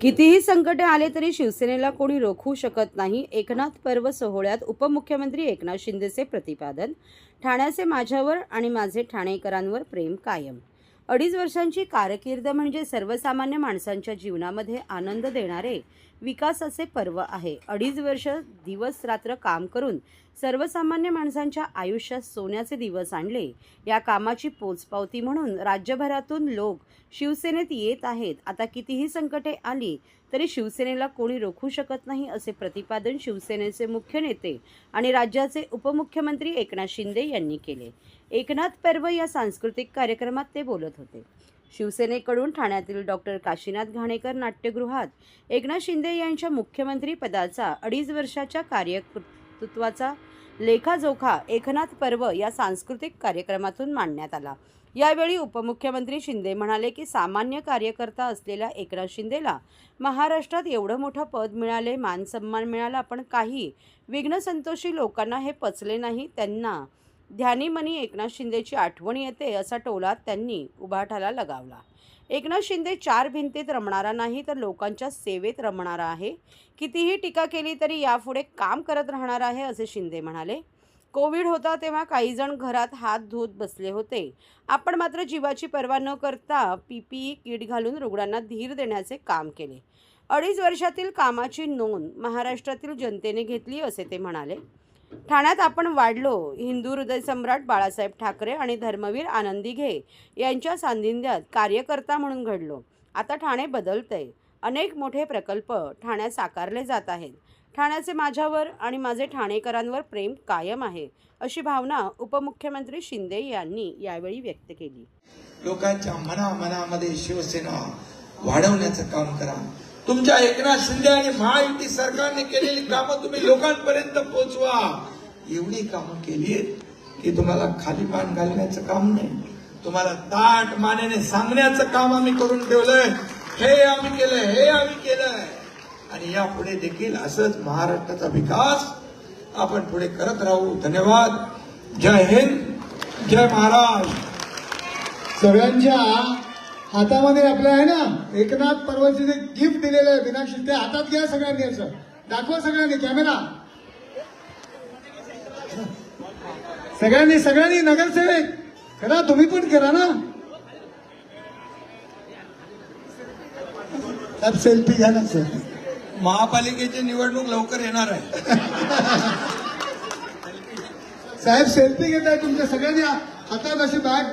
कितीही संकटे आले तरी शिवसेनेला कोणी रोखू शकत नाही. एकनाथ पर्व सोहळ्यात उपमुख्यमंत्री एकनाथ शिंदेचे प्रतिपादन ठाण्याचे माझ्यावर आणि माझे ठाणेकरांवर प्रेम कायम अडीच वर्षांची कारकीर्द म्हणजे सर्वसामान्य माणसांच्या जीवनामध्ये आनंद देणारे विकासाचे पर्व आहे. अडीच वर्ष दिवस रात्र काम करून सर्वसामान्य माणसांच्या आयुष्यात सोन्याचे दिवस आणले. या कामाची पोचपावती म्हणून राज्यभरातून लोक शिवसेनेत येत आहेत. आता कितीही संकटे आली तरी शिवसेनेला कोणी रोखू शकत नाही असे प्रतिपादन शिवसेनेचे मुख्य नेते आणि राज्याचे उपमुख्यमंत्री एकनाथ शिंदे यांनी केले. एकनाथ पर्व या सांस्कृतिक कार्यक्रमात ते बोलत होते. शिवसेनेकडून ठाण्यातील डॉक्टर काशीनाथ घाणेकर नाट्यगृहात एकनाथ शिंदे यांच्या मुख्यमंत्री पदाचा अडीच वर्षाच्या कार्यकर्तृत्वाचा लेखाजोखा एकनाथ पर्व या सांस्कृतिक कार्यक्रमातून मांडण्यात आला. यावेळी उपमुख्यमंत्री शिंदे म्हणाले की सामान्य कार्यकर्ता असलेल्या एकनाथ शिंदेला महाराष्ट्रात एवढं मोठं पद मिळाले मानसन्मान मिळाला पण काही विघ्नसंतोषी लोकांना हे पचले नाही त्यांना ध्यानीमनी एकनाथ शिंदेची आठवण येते असा टोला त्यांनी उभाठाला लगावला. एकनाथ शिंदे चार भिंतीत रमणारा नाही तर लोकांच्या सेवेत रमणारा आहे. कितीही टीका केली तरी यापुढे काम करत राहणार आहे असे शिंदे म्हणाले. कोविड होता तेव्हा काही जण घरात हात धुत बसले होते. आपण मात्र जीवाची पर्वा न करता पीपीई किट घालून रुग्णांना धीर देण्याचे काम केले. अडीच वर्षातील कामाची नोंद महाराष्ट्रातील जनतेने घेतली असे ते म्हणाले. ठाण्यात आपण वाढलो. हिंदू हृदय सम्राट बाळासाहेब ठाकरे आणि धर्मवीर आनंदी घे यांच्या सान्निध्यात कार्यकर्ता म्हणून घडलो. आता ठाणे बदलतंय. अनेक मोठे प्रकल्प ठाण्यात साकारले जात आहेत. ठाण्याचे माझ्यावर आणि माझे ठाणेकरांवर प्रेम कायम आहे अशी भावना उपमुख्यमंत्री शिंदे यांनी यावेळी व्यक्त केली. लोकांच्या मनामनामध्ये शिवसेना वाढवण्याचं काम करा. तुमच्या एकनाथ शिंदे आणि महायुती सरकारने केलेली कामं तुम्ही लोकांपर्यंत पोहोचवा. एवढी कामं केली आहेत की तुम्हाला खाली पान घालण्याचं काम नाही. तुम्हाला ताट मानेने सांगण्याचं काम आम्ही करून ठेवलंय. हे आम्ही केलंय हे आम्ही केलंय. आणि यापुढे देखील असंच महाराष्ट्राचा विकास आपण पुढे करत राहू. धन्यवाद. जय हिंद. जय महाराष्ट्र. सगळ्यांच्या हातामध्ये आपलं आहे ना एकनाथ पर्वचे जे गिफ्ट दिलेलं आहे मीनाक्षी ते हातात घ्या सगळ्यांनी असं. दाखवा सगळ्यांनी कॅमेरा सगळ्यांनी सगळ्यांनी नगरसेवक. करा तुम्ही पण करा ना. सेल्फी घ्या ना सर महापालिकेची निवडणूक लवकर येणार आहे. साहेब सेल्फी घेत आहे तुमच्या सगळ्यांनी. हातात अशी बॅग